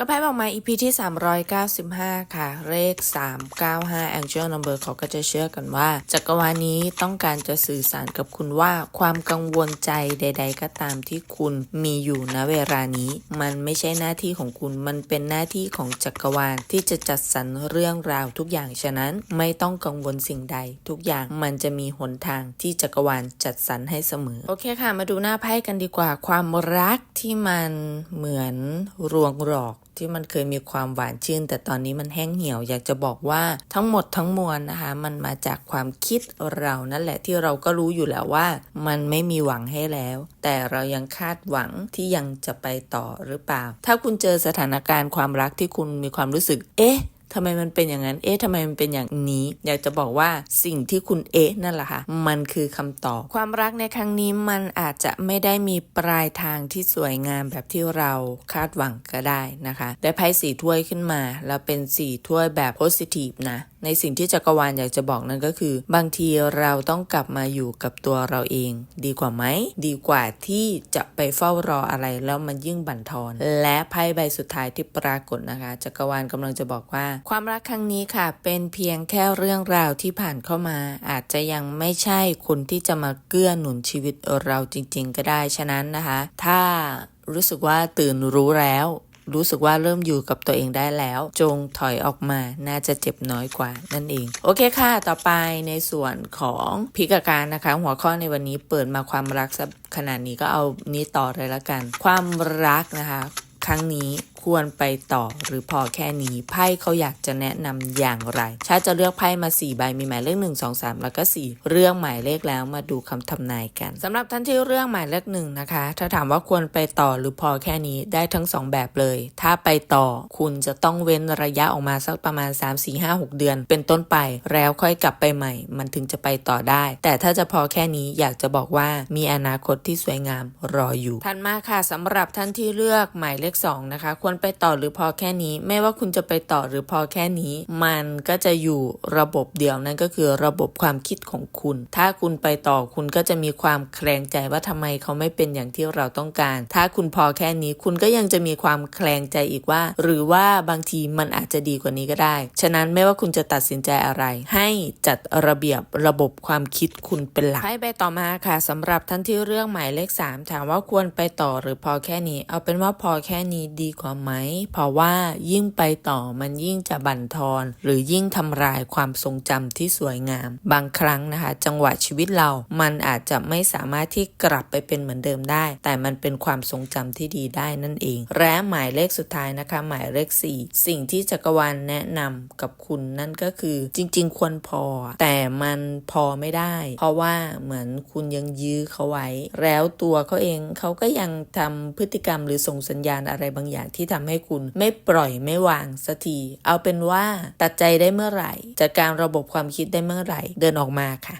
ก็ไพ่บอกมา EP ที่ 395 ค่ะ เลข 395 Angel Number เขาก็จะเชื่อกันว่า จักรวาลนี้ต้องการจะสื่อสารกับคุณว่า ความกังวลใจใด ๆ ก็ตามที่คุณมีอยู่ณเวลานี้ มันไม่ใช่หน้าที่ของคุณ มันเป็นหน้าที่ของจักรวาลที่จะจัดสรรเรื่องราวทุกอย่าง ฉะนั้นไม่ต้องกังวลสิ่งใด ทุกอย่างมันจะมีหนทางที่จักรวาลจัดสรรให้เสมอ โอเคค่ะ มาดูหน้าไพ่กันดีกว่า ความรักที่มันเหมือนรวงหลอก ที่มันเคยมีความหวานชื่น แต่ตอนนี้มันแห้งเหี่ยว อยากจะบอกว่าทั้งหมดทั้งมวลนะคะ มันมาจากความคิดเรานั่นแหละที่เราก็รู้อยู่แล้วว่า มันไม่มีหวังให้แล้ว แต่เรายังคาดหวังที่ยังจะไปต่อหรือเปล่า ถ้าคุณเจอสถานการณ์ความรักที่คุณมีความรู้สึก เอ๊ะ ทำไมมันเป็นอย่างนั้น เอ๊ะทำไมมันเป็นอย่างนี้ อยากจะบอกว่าสิ่งที่คุณเอ๊ะนั่นแหละค่ะ มันคือคำตอบ ความรักในครั้งนี้มันอาจจะไม่ได้มีปลายทางที่สวยงามแบบที่เราคาดหวังก็ได้นะคะ ได้ไพ่สีถ้วยขึ้นมา แล้วเป็นสีถ้วยแบบโพสิทีฟนะในสิ่งที่จักรวาลอยากจะบอกนั่นก็คือ บางทีเราต้องกลับมาอยู่กับตัวเราเอง ดีกว่าไหม ดีกว่าที่จะไปเฝ้ารออะไรแล้วมันยิ่งบั่นทอน และไพ่ใบสุดท้ายที่ปรากฏนะคะ จักรวาลกำลังจะบอกว่า ความรักครั้งนี้ค่ะ เป็นเพียงแค่เรื่องราวที่ผ่านเข้ามา อาจจะยังไม่ใช่คนที่จะมาเกื้อหนุนชีวิตเราจริง ๆ ก็ได้ฉะนั้นนะคะ ถ้ารู้สึกว่าตื่นรู้แล้ว รู้สึกว่าเริ่มอยู่กับตัวเองได้แล้ว จงถอยออกมาน่าจะเจ็บน้อยกว่านั่นเอง โอเคค่ะ ต่อไปในส่วนของพิกาการนะคะ หัวข้อในวันนี้เปิดมาความรักซะขนาดนี้ก็เอานี้ต่อเลยละกัน ความรักนะคะ ครั้งนี้ ควรไปต่อหรือพอแค่นี้ไพ่เขาอยากจะแนะนำอย่างไรชาจะเลือกไพ่มา 4 ใบมีหมายเลข 1 2 3 แล้วก็ 4 เรื่องหมายเลขแล้วมาดูคำทำนายกันสำหรับท่านที่เรื่องหมายเลขหนึ่งนะคะ ถ้าถามว่าควรไปต่อหรือพอแค่นี้ได้ทั้ง 2 แบบเลย ถ้าไปต่อคุณจะต้องเว้นระยะออกมาสักประมาณ 3 4 5 6 เดือน เป็นต้นไปแล้วค่อยกลับไปใหม่ มันถึงจะไปต่อได้ แต่ถ้าจะพอแค่นี้อยากจะบอกว่ามีอนาคตที่สวยงามรออยู่ทันมาค่ะสำหรับท่านที่เลือกหมายเลข2นะคะควควรไปต่อหรือพอแค่นี้ ไม่ว่าคุณจะไปต่อหรือพอแค่นี้ มันก็จะอยู่ระบบเดียวนั่นก็คือระบบความคิดของคุณ ถ้าคุณไปต่อคุณก็จะมีความแคลงใจว่าทำไมเขาไม่เป็นอย่างที่เราต้องการ ถ้าคุณพอแค่นี้คุณก็ยังจะมีความแคลงใจอีกว่า หรือว่าบางทีมันอาจจะดีกว่านี้ก็ได้ ฉะนั้นไม่ว่าคุณจะตัดสินใจอะไร ให้จัดระเบียบระบบความคิดคุณเป็นหลักให้ไปต่อมาค่ะสำหรับท่านที่เรื่องหมายเลข 3 ถามว่าควรไปต่อหรือพอแค่นี้ เอาเป็นว่าพอแค่นี้ดีกว่าไหม เพราะว่ายิ่งไปต่อมันยิ่งจะบั่นทอน หรือยิ่งทำลายความทรงจำที่สวยงาม บางครั้งนะคะ จังหวะชีวิตเรา มันอาจจะไม่สามารถที่กลับไปเป็นเหมือนเดิมได้ แต่มันเป็นความทรงจำที่ดีได้นั่นเอง และหมายเลขสุดท้ายนะคะ หมายเลข 4 สิ่งที่จักรวาลแนะนำกับคุณนั่นก็คือจริง ๆ ควรพอ แต่มันพอไม่ได้ เพราะว่าเหมือนคุณยังยื้อเขาไว้ แล้วตัวเขาเองเขาก็ยังทำพฤติกรรมหรือส่งสัญญาณอะไรบางอย่างที่ทำให้คุณไม่ปล่อยไม่วางสักที เอาเป็นว่าตัดใจได้เมื่อไหร่ จัดการระบบความคิดได้เมื่อไหร่ เดินออกมาค่ะ